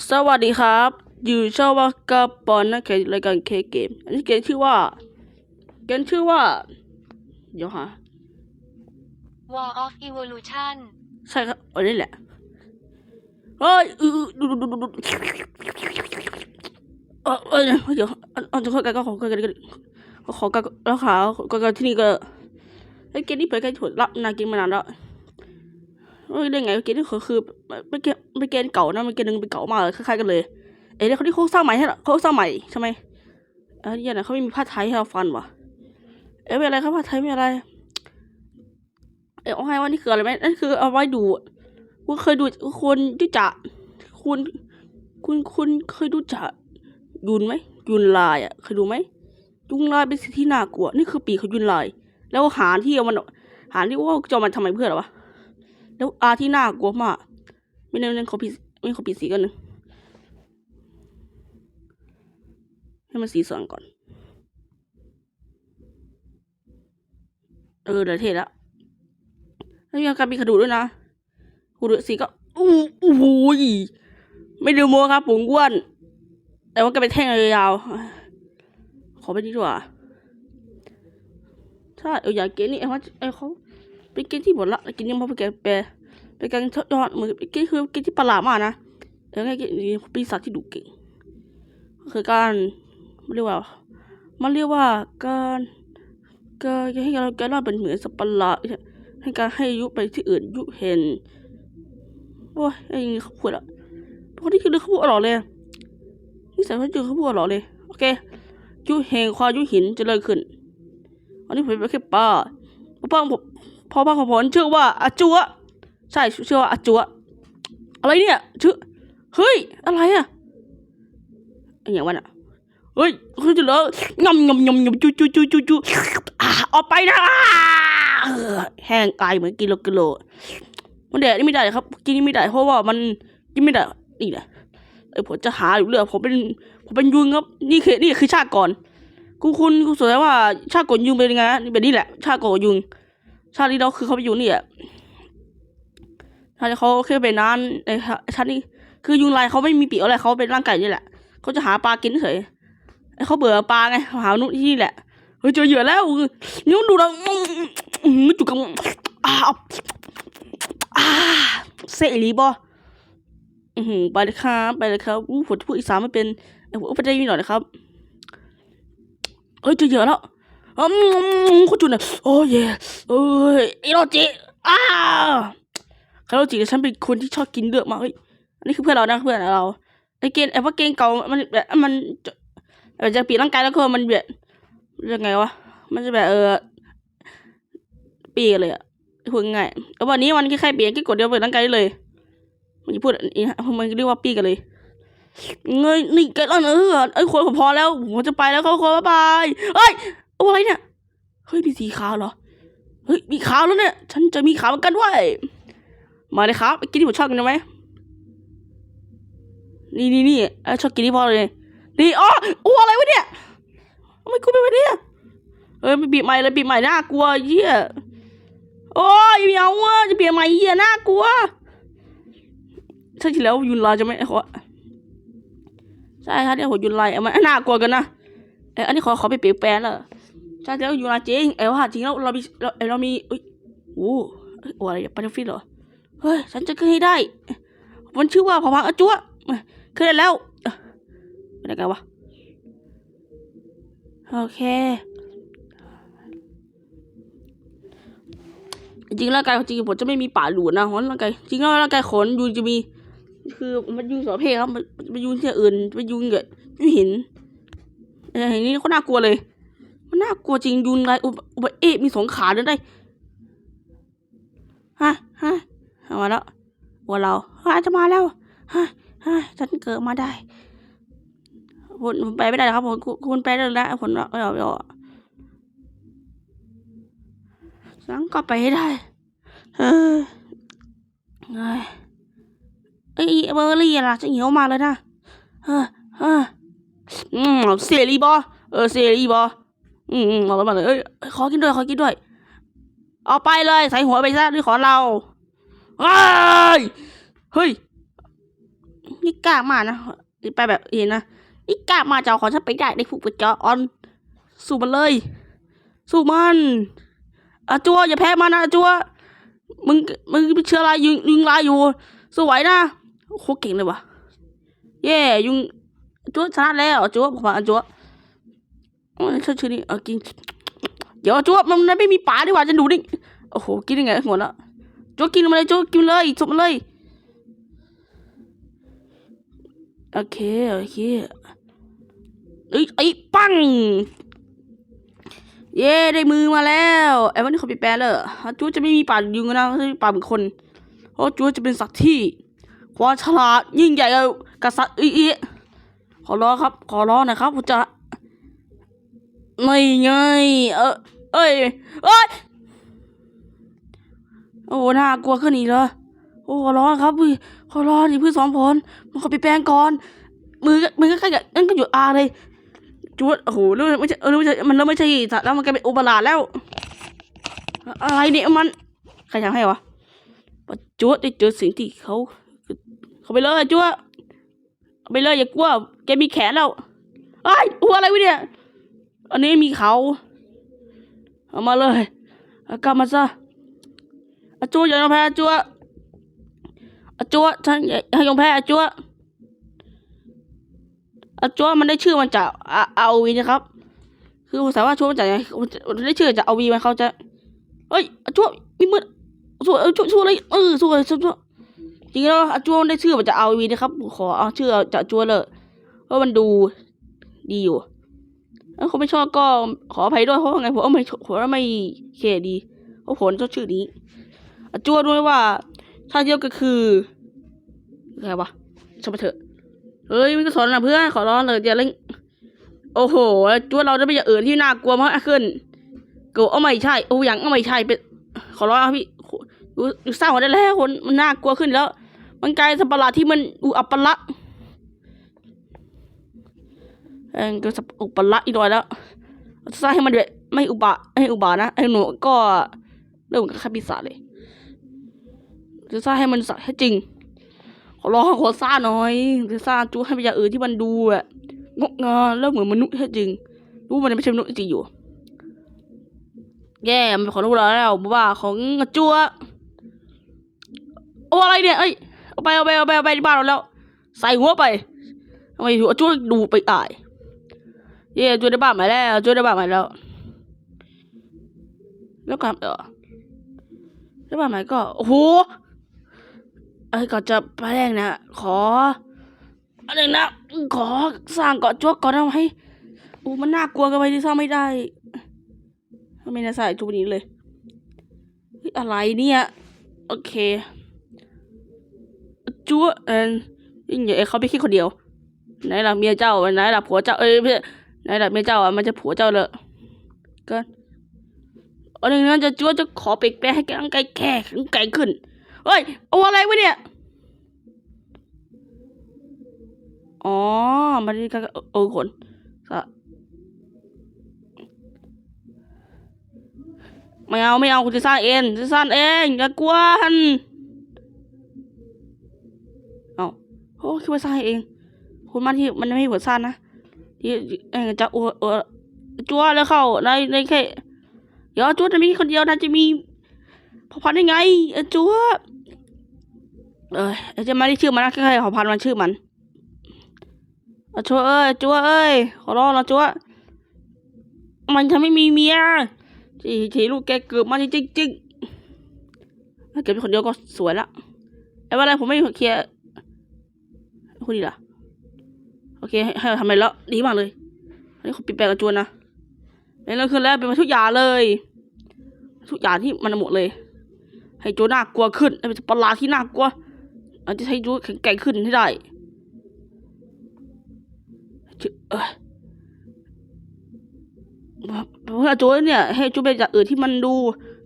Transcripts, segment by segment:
สวัสดีครับ อยู่ช่องว่ากระปอนนะแข่งรายการเคเกม อันนี้เกมชื่อว่า เกมชื่อว่า เดี๋ยวหา War of Evolution ใช่ครับอันนี้แหละเฮ้ยอือดูดูดูดูดูเออเออเดี๋ยวอันอันจะเข้ากันก็ขอกันกันก็ขอกันแล้วขาก็กันที่นี่ก็ไอ้เกมนี้เปิดใกล้ถุนรับนากินมานานแล้ว เฮ้ยได้ไงเกมนี้คือคือไม่เกมไม่เกมเก่านะมันเกมหนึ่งเป็นเก่ามากเลยคล้ายๆกันเลยเอ้ยเขาที่เขาสร้างใหม่ให้เหรอเขาสร้างใหม่ใช่ไหมเอ้ยเนี่ยนะเขาไม่มีผ้าไทยให้เราฟันวะเอ้ยไม่อะไรครับผ้าไทยไม่อะไร เอ้ยเอาให้ว่านี่คืออะไรไหมนั่นคือเอาไว้ดูคุณเคยดูคุณดูจะคุณคุณคุณเคยดูจะยุนไหมยุนลายอะเคยดูไหมยุนลายเป็นสิ่งที่น่ากลัว นี่คือปีกของยุนลาย แล้วหางที่เอามันหางที่ว่าจะเอามันทำไมเพื่อหรอวะ แล้วอาที่น่ากลัวมากไม่แน่ไม่นเขอปีไม่เขอปีสีกันหนึ่งให้มันสีสว่างก่อน เออเดี๋ยวเทแล้วแล้วมีอาการมีกระดูด้วยนะกระดูสีก็อู้อู้หูยไม่ดูโมครับผมอ้วน แต่ว่าก็เป็นแท่งยาวขอไปดีกว่าใช่เอออยากเกินนี่ไอ้เขาไอ้เขา เป็นเกมที่หมดละกินยังพอไปแกแปลเป็นการยอดเหมือนเป็นเกมคือเกมที่ประหลาดมากนะเออไงเกมนี้ปีศาจที่ดุเก่งคือการมันเรียกว่า มันเรียกว่าการการให้เราแการรอดเป็นเหมือนสัตว์ปหลาดให้การให้ยุไปที่อื่นยุเห็นโอ้ยไอ้นี่เขาพูดอะพวกนี้คือเรื่องเขาพูดอร่อยเลยนี่ใส่เขาเจอเขาพูดอร่อยเลยโอเคยุเฮงความยุหินจะเลยขึ้นอันนี้ผมเป็นแค่ป้าป้าผม พ่อป้าของผมชื่อว่าอาจัวใช่ชื่อว่าอาจัวอะไรเนี่ยชื่อเฮ้ย อะไรอะอย่างวันอะเฮ้ยคือจะเหลืองำงำงำงำจูจูจูจูจูอ่าอกไปนะแห้งกายเหมือนกิโลกิโล มันแดดนี่ไม่ได้ครับ กินนี่ไม่ได้เพราะว่ามันกินไม่ได้นี่แหละเออผมจะหาอยู่เรื่อยผมเป็นผมเป็นยุงครับ นี่คือนี่คือชาติก่อนกูคุณกูสงสัยว่าชาติก่อนยุงเป็นยังไงนะนี่แบบนี้แหละ ชาติก่อนยุง ชาตินี้เราคือเขาไปอยู่นี่แหละชาติเขาแค่เป็นนั้นในชาตินี้คือยุงลายเขาไม่มีปีกอะไรเขาเป็นร่างไก่นี่แหละเขาจะหาปลากินเฉยเขาเบื่อปลาไงหาหนุที่นี่แหละเฮ้ยเจอเหยื่อแล้วนิ้วดูแล้วจุกกับอ้าวอ้าเสรีบออือหือไปเลยครับไปเลยครับอู้ผมพูดอีสานไม่เป็นเอ้ยผมไปได้ยินหน่อยนะครับเฮ้ยเจอเหยื่อแล้ว อืมคุณจุนเนี่ยโอ้ยเอ้ยไอโรจิอ้าคาโรจิเนี่ยฉันเป็นคนที่ชอบกินเลือดมากเฮ้ยอันนี้คือเพื่อนเรานะเพื่อนเราไอเกณฑ์ไอพวกเกณฑ์เก่ามันแบบมันจะแบบจะเปลี่ยนร่างกายแล้วก็มันแบบยังไงวะมันจะแบบเออปีกเลยอะพูดง่ายแล้ววันนี้มันแค่เปลี่ยนแค่กดเดียวเปิดร่างกายได้เลยมันจะพูดอันนี้มันเรียกว่าปีกกันเลยเงยนี่แกล้วเออไอ้คนผมพอแล้วผมจะไปแล้วเขาคนบ๊ายบายเฮ้ย อาอะไรเนี่ย เฮ้ย มีสีขาวเหรอ เฮ้ย มีขาวแล้วเนี่ย ฉันจะมีขาวเหมือนกันด้วยมาเลยครับไปกินที่ผมชอบกันได้ไหมนี่นี่นี่เอ้ยชอบกินที่พ่อเลย นี่อ๋ออ้อะไรวะเนี่ยทำไมกูเป็นแบบนี้อะเอ้ยไม่บีบใหม่เลยบีบใหม่น่ากลัวเยี่ยโอ้ยไม่เอาอะจะเปลี่ยนใหม่เยี่ยน่ากลัวใช่ที่แล้วยุนลายจะไหมไอ้ขอใช่ครับเนี่ยหัวยุนลายเอามันน่ากลัวกันนะเอ้ยอันนี้ขอขอไปเปลี่ยนแปลงแล้ว ใช่แล้วยุนลาจริงเอว่าจริงแล้วเรามีเราเอ้ยเรามีเอ้ยโอ้เอ้ยโอ้อะไรปันฟิตเหรอเฮ้ยฉันจะขึ้นให้ได้ มันชื่อว่าพอพังอจัวขึ้นได้แล้วอ้ยเป็นวะโอเคจริงร่างกายจริงผมจะไม่มีป่าหลูนะเพราะร่างกายจริงแล้วร่างกายขนยุงจะมี คือมันยุงสอเพครับมันมันยุงที่อื่นมันยุงเกยยุงหินเอออย่างนี้ก็น่ากลัวเลย มันน่ากลัวจริงยุงไรอุบอุบเอะมีสองขาด้วยได้ฮะฮะเอามาแล้ววัวเราฮะจะมาแล้วฮะฮะฉันเกิดมาได้ผมไปไม่ได้ครับผมคุณไปได้แล้วผมไม่เอาไม่เอาสังก็ไปให้ได้เออไงไอ้ยเบอร์รี่อะล่ะจะเหี่ยวมาเลยนะเออเอออืมเสรีบอเออเสรีบอ อืมอืมเอาแล้วมาเลยเอ้ยขอกินด้วยขอกินด้วย เอาไปเลยใส่หัวไปซะด้วยขอเราเฮ้ยเฮ้ยนี่กล้ามากนะไปแบบเห็นนะนี่กล้ามาจะเอาของฉันไปได้ในผูกกระจอออน สู้มันเลย สู้มันอาจัวอย่าแพ้มันนะอาจัวมึงมึงเชื้อรายยุงยุงลายอยู่สู้ไหวนะโคตรเก่งเลยวะเย่ยุงจัวชนะแล้วจัวบอกว่าอาจัว โอ้ยชื่อชื่อนี่เอากินเดี๋ยวอาจัวมันไม่มีปลาดีกว่าจะดูดิโอ้โหกินยังไงหมดล้วจัวกินมาเลยจัวกินเลยสุกมาเลยโอเคโอเคเอ้ยไอ้ปังเย้ได้มือมาแล้วไอ้วันนี้เขาไปแปลเลยจูจะไม่มีปากยุงนะไม่ใช่ปาเหมือนคนเพราะจูจะเป็นสัตว์ที่ความฉลาดยิ่งใหญ่กว่าสัตว์อีอีขอร้องครับ ขอร้องนะครับผมจะ ไม่ไง เออเอ้ยเอ้ยโอ้น่ากลัวขึ้นอีกเลยโอ้ขอร้องครับพี่ขอร้องดิเพื่อนสอนผลมันขอไปแปลงก่อน มือมือก็ใกล้กับนั่นก็อยู่อาเลยจวดโอ้โหเริ่มไม่ใช่เออไม่ใช่มันเริ่มไม่ใช่สัตว์แล้วมันกลายเป็นอุปราแล้ว อะไรเนี่ยมันใครทำให้วะปะจวดได้เจอสิ่งที่เขาเขาไปเลยจวดไปเลยอย่ากลัวแกมีแขนแล้วไอ้ยอัวอะไรวะเนี่ย อันนี้มีเขา เอามาเลยเอากลับมาซะอาจวอย่ายอมแพ้อาจวอาจวดฉันอย่าให้ยอมแพ้อาจวอาจัวมันได้ชื่อมันจากอาวีนะครับ คือสามารถช่วมันจากได้ชื่อจากอาวีมันเขาจะเอ้ยอาจัวมีมือสู้เออช่วยช่วยอะไรเออสู้เลยสู้ช่วยจริงแล้วอาจัวมันได้ชื่อมาจากอาวีนะครับขอเอาชื่อจากจัวเลยเพราะมันดูดีอยู่ ถ้าคนไม่ชอบก็ขออภัยด้วยเพราะว่าไงผมไม่ผมว่าไม่เคดีเพราะผมชอบชื่อนี้อจัวด้วยว่าถ้าเดียวก็คืออะไรวะชอบเถอะเฮ้ยมันก็สอนนะเพื่อนขอร้องเลยอย่าเล่นโอ้โหจ้วเราจะไปอย่างอื่นที่น่ากลัวมากขึ้นกูเอาไม่ใช่โอ้ยังเอาไม่ใช่เป็นขอร้องพี่ดูดูสร้างมาได้แล้วคนมันน่ากลัวขึ้นแล้ว มันกลายสัตว์ประหลาดที่มันอุอัปปะละ เองก็สัตว์อุปละอีกหน่อยแล้วสร้างให้มันแบบไม่อุบะให้อุบานะไอ้หนูก็เริ่มกับข้าปีศาเลยจะสร้างให้มันสัตให้จริง ขอร้องขอซ่างหน่อยจะซ่างจูให้เป็นอย่างอื่นที่มันดูอะงกงาแล้วเหมือนมนุษย์แท้จริง รู้มันไม่ใช่มนุษย์จริงอยู่ แย่มันเป็นของเราแล้วบ้าของจัวโอ้อะไรเนี่ยเอ้ยเอาไปเอาไปเอาไปเอาไปที่บ้านเราแล้ว ใส่หัวไปทำไมจัวดูไปอาย เย่จัวได้บ้านใหม่แล้วจัวได้บ้านใหม่แล้วแล้วก็เออได้บ้านใหม่ก็โอ้โหไอ้ก่อนจะไปแรกนะขออะไรนะขอสร้างเกาะจวกก่อนเอาให้โอ้มันน่ากลัวกันไปที่สร้างไม่ได้ไม่น่าใส่จุดนี้เลยอะไรเนี่ยโอเคจัวเออยิ่งใหญ่เขาไปคิดคนเดียวไหนล่ะเมียเจ้าไหนล่ะผัวเจ้าเอ้ย ใช่ไหนล่ะเมียเจ้าอะมันจะผัวเจ้าเลยก็อันหนี้นั่นจะจัวจะขอเปลกแปลให้ร่างกายแข็งแกร่งขึ้นเฮ้ยเอาอะไรวะเนี่ยอ๋อมันนี่ก็เออขนไม่เอาไม่เอาคุณจะสร้างเองจะสร้างเองอย่ากวนเอาโอ้คิดว่าสร้างเองคุณมันที่มันไม่มีผลสร้างนะ จะอวอวจัวแล้วเข้าในในแค่เดี๋ยวจัวจะมีคนเดียวนะจะมีพอพันได้ไงจัวเอ้ยจะมาได้ชื่อมันนะแค่ขอพันมันชื่อมันจัวเอ้ยจัวเอ้ยขอร้องนะจัวมันทำไม่มีเมียทีทีลูกแกเกิดมาจริงจริงเกิดเป็นคนเดียวก็สวยละไอ้ว่าอะไรผมไม่เคลียร์คุณดีล่ะ เคให้เราทำอะไรแล้วดีมากเลยอันนี้เขาปิดแปลงกับจวนนะแล้วเราคือแล้วเป็นมาทุกอย่างเลย ทุกอย่างที่มันหมดเลย ให้โจน่ากลัวขึ้นเป็นปลาที่น่ากลัวอาจจะให้โจแข็งแกร่งขึ้นให้ได้เอยเพื่อโจเนี่ย ให้โจเป็นจากอื่นที่มันดู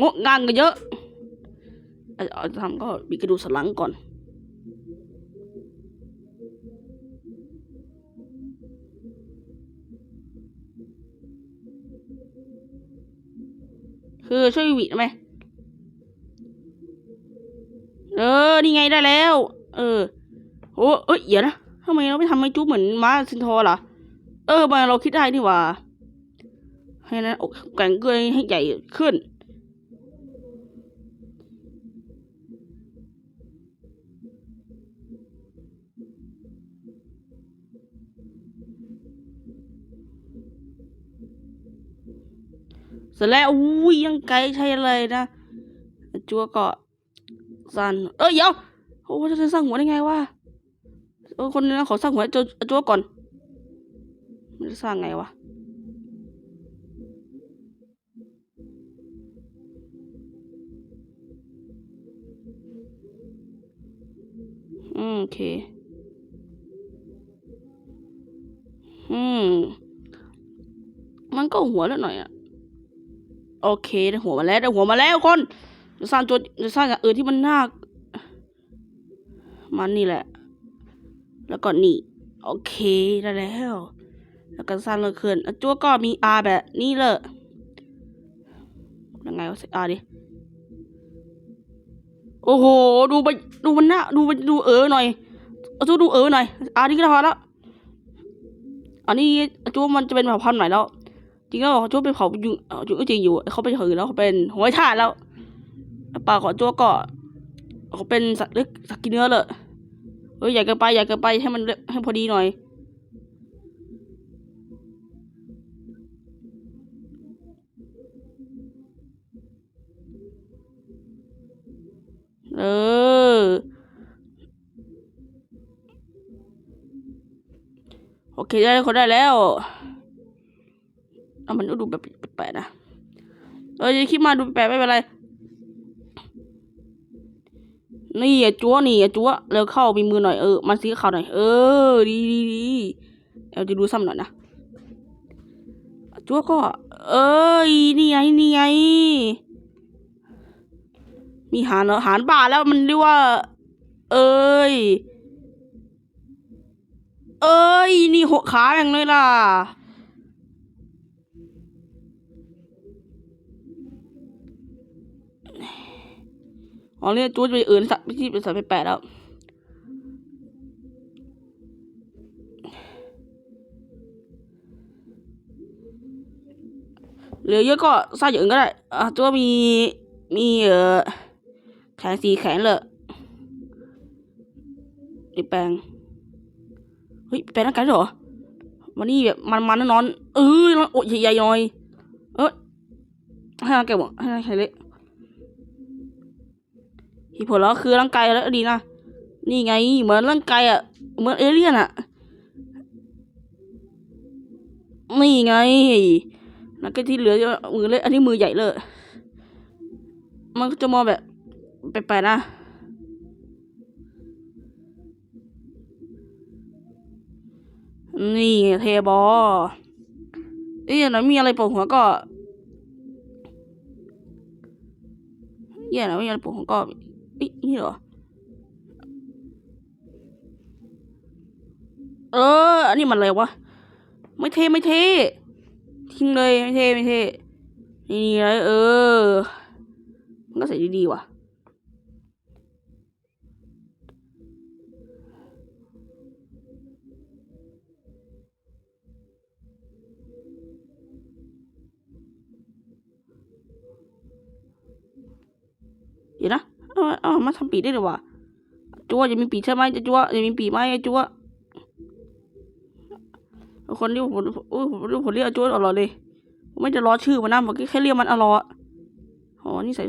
งดงามกันเยอะอาเอาทำก็มีกระดูกสันหลังก่อน คือช่วยหวีดไหมเออ นี่ไงได้แล้ว เออโอ้เอ้ยเดี๋ยวนะทำไมเราไม่ทำให้จูเหมือนม้าซินทอร์ล่ะ เออมาเราคิดได้นี่ว่าให้นะอกแกว่งเกยให้ใหญ่ขึ้น สร็จแล้วอุ้ยยังไกลใช่เลยนะจัวเก็สั่นเอ้ยเดี๋ยวโอ้จะสร้างหัวได้ไงวะเออคนนี้นะขอสร้างหัวจัวจัวก่อนมันจะสร้างไงวะอืมโอเค อืม มันก็หัวแล้วหน่อยอะ โอเคได้หัวมาแล้วได้หัวมาแล้วคนจะสร้างตัวจะสร้างอย่างอื่นที่มันน่ามันนี่แหละ แล้วก็นี่ โอเคได้แล้ว แล้วก็สร้างเลยขึ้นอะจัวก็มีอาแบบนี้เลยยังไงวะใส่อาดิโอ้โห ดูไปดูมันหน้าดูมันดูเออหน่อยเอาจัวดูเออหน่อยอานี่ก็พอแล้วอันนี้จัวมันจะเป็นเผ่าพันธุ์ไหนแล้ว จริงแล้วจัวเป็นเผ่ายุงเอ่อจุงก็จริงอยู่เขาไปเหือแล้วเขาเป็นหัวชาติแล้วป่าของจัวก็เขาเป็นสัตว์เล็กสัตว์กินเนื้อเลยเอ้ยอยาเกินไปอยาเกินไปให้มันให้พอดีหน่อยเออ โอเคได้เขาได้แล้ว เอามันดูแบบแปลกๆนะเออคิดมาดูแปลกไม่เป็นไร นี่อะจั๊วนี่อะจั๊วเร็วเข้ามีมือหน่อยเออมาซีเขาวหน่อย เออ ดีดีดีเอลจะดูซ้ำหน่อยนะจั๊วก็ เอ้ยนี่ไงนี่ไงมีหารเหรอหารป่าแล้วมันเรียกว่า เอ้ย เอ้ย นี่หกขาอย่างเลยล่ะ อ๋อเรียจูดไปอื่นสัตว์ที่เป็นสัตว์แปลกๆแล้วเหลือเยอะก็สร้างอย่างอื่นก็ได้อะตัวมีมีเออแขนสีแขนเลยนี่แปลงเฮ้ยแปลงร่างกายเหรอวันนี้แบบมันๆนนอนเออโอ้ยใหญ่ๆหน่อยเออให้ร่างกายหมดให้ร่างกายเล ที่ผลแล้วคือร่างกายแล้วดีนะ นี่ไง เหมือนร่างกายอะ เหมือนเอเลี่ยนอะ นี่ไง แล้วก็ที่เหลือมือเล็กอันนี้มือใหญ่เลย มันก็จะมองแบบแปลกๆนะ นี่เทบอเอ๊ะไหนมีอะไรโปะหัวก็แย่นะไม่มี ปีนี่เหรอ เออ อันนี้มันอะไรวะ ไม่เท่ไม่เท่ ทิ้งเลยไม่เท่ไม่เท่นี่เลยเออ มันก็ใส่ดีๆว่ะเดี๋ยวนะ เอาเอมาทำปีได้เลยวะจัวจะมีปีใช่ไหมจะจัวจะมีปีไหมจัวคนที่ผมโอ้ยผมผมเรียกจัวอร่อยเลยผมไม่จะรอชื่อมันนะผมแค่เรียกมันอร่อยอ๋อนี่ใส่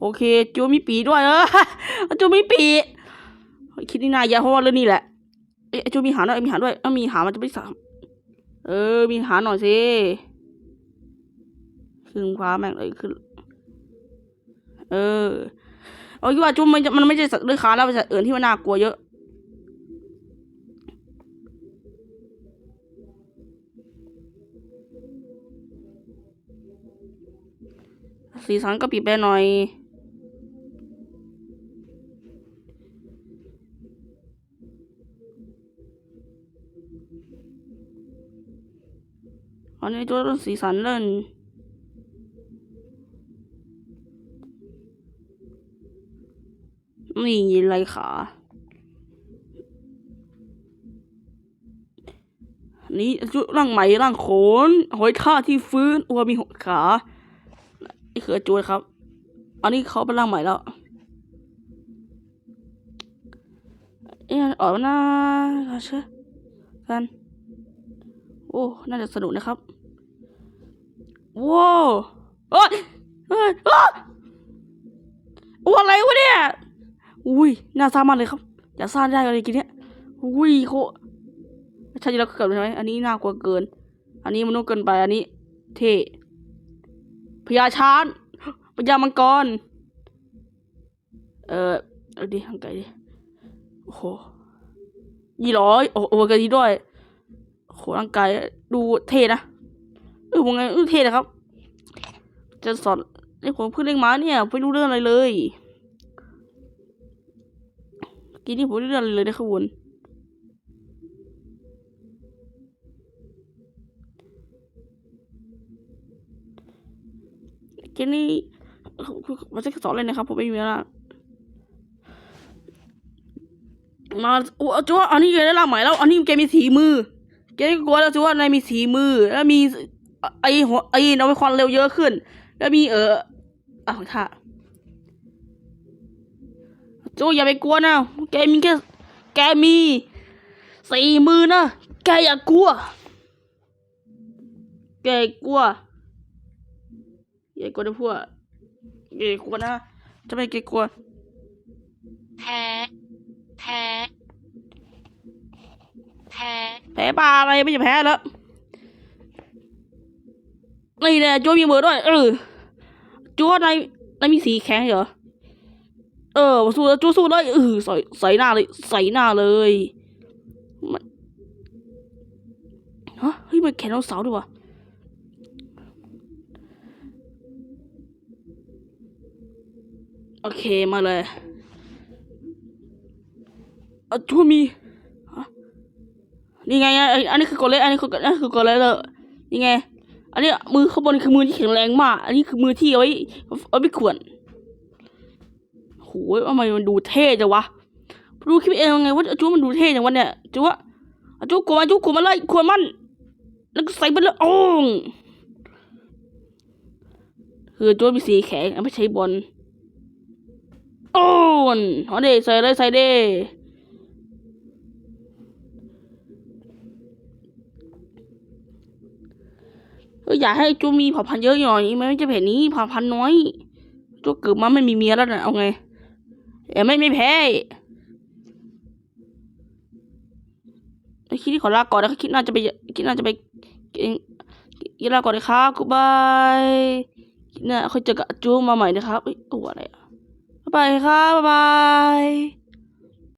โอเคจัวมีปีด้วยเออจัวมีปีคิดนี่นายาเพราะว่าเรื่องนี้แหละเอ้จัวมีหางด้วยมีหางด้วยเอ้ามีหางมันจะไม่สามเออ มีหางหน่อยสิ ขึ้นฟ้าแม่งเลยขึ้น เออเอาคิดว่าจุ๊บมันจะมันไม่ใช่สัตว์เลื้อยคลานแล้วเป็นสัตว์อื่นที่มันน่ากลัวเยอะ สีสันก็ปิดไปหน่อยอันนี้ตัวต้องสีสันเล่น ไม่ไรขานี่ชุดร่างใหม่ร่างโขนหอยท่าที่ฟื้นอัวมีหกขานี่คือจูดครับ อันนี้เขาเป็นร่างใหม่แล้วเออออกหน้าเชื่อกันโอ้น่าจะสนุกนะครับว้าวเฮ้ยเฮ้ยอ้อะไรวะเนี่ย อุ้ยน่าซ่ามากเลยครับ อย่าซ่าได้อะไรกินเนี้ยอุ้ยโคใช่แล้วเกิดใช่ไหมอันนี้น่ากลัวเกิน อันนี้มันนุ่เกินไปอันนี้ เท่พญาช้างพญามังกร เออเอาดิทางไกลดิโอ้โหยี่ร้อยโอ้โหกันดีด้วยโหร่างกายดูเท่นะเออผมไงเออเท่นะครับ จะสอนนี่ผมเพิ่งเลี้ยงม้าเนี่ยไม่รู้เรื่องอะไรเลย กี้นี่ผมไม่รู้เรื่องอะไรเลยนะครับวนเกมนี่มันจะสอนเลยนะครับ ผมไม่มีเวลามาโอ้จ้วอันนี้แกได้ร่างใหม่แล้ว อันนี้แกมมีสีมือแกก็กลัวแล้วจ้วนายมีสีมือ แล้วมีไอหัวไอ้นวัตความเร็วเยอะขึ้น แล้วมีเอออ้าวท่า จอย่าไปกลัวนะแกมีแค่แกมีสี่มือนะแกอย่ากลัว แกกลัวอย่ากลัวนะพวกแกกลัวนะจะไม่แกกลัวแพ้แพ้แพ้แพ้ปลาอะไรไม่ใช่แพ้แล้วนี่แหละโจมีมือด้วยเออจูว่านายนายมีสีแข็งเหรอ เออสู้แล้วจูสู้เลยเออใส่ใส่หน้าเลย ใส่หน้าเลยมันฮะเฮ้ยมันแขนเอาเสาด้วยวะโอเคมาเลยเอาจูมีนี่ไงอันนี้คือกดเลยอันนี้คือกดอันนี้คือกดเลยเลยนี่ไง อันนี้มือข้างบนคือมือที่แข็งแรงมาก อันนี้คือมือที่เอาไว้เอาไว้ขวน โหยทำไมมันดูเท่จังวะรู้คิดเองไงว่าจูมันดูเท่จังวะเนี่ยจูว่าจูกลัวมันจูกลัวมันเลยขวนมันแล้วก็ใส่ไปเลยโอ้งคือจูมีสีแข็งไม่ใช่บอลโอ้นเอาเดใส่เลยใส่เดเอออยากให้จูมีเผ่าพันธุ์เยอะหน่อยไม่จะแผ่นนี้เผ่าพันธุ์น้อยจูเกิดมาไม่มีเมียแล้วนะเอาไง เอ๋ไม่ไม่แพ้ไอคิดที่ขอลาก่อนนะคิดน่าจะไปคิดน่าจะไปกินกินลาก่อนนะครับกูบายคิดน่าค่อยเจอกับจูมาใหม่นะครับอ้ยโอ้อะไรอะบายบายครับบ๊ายบาย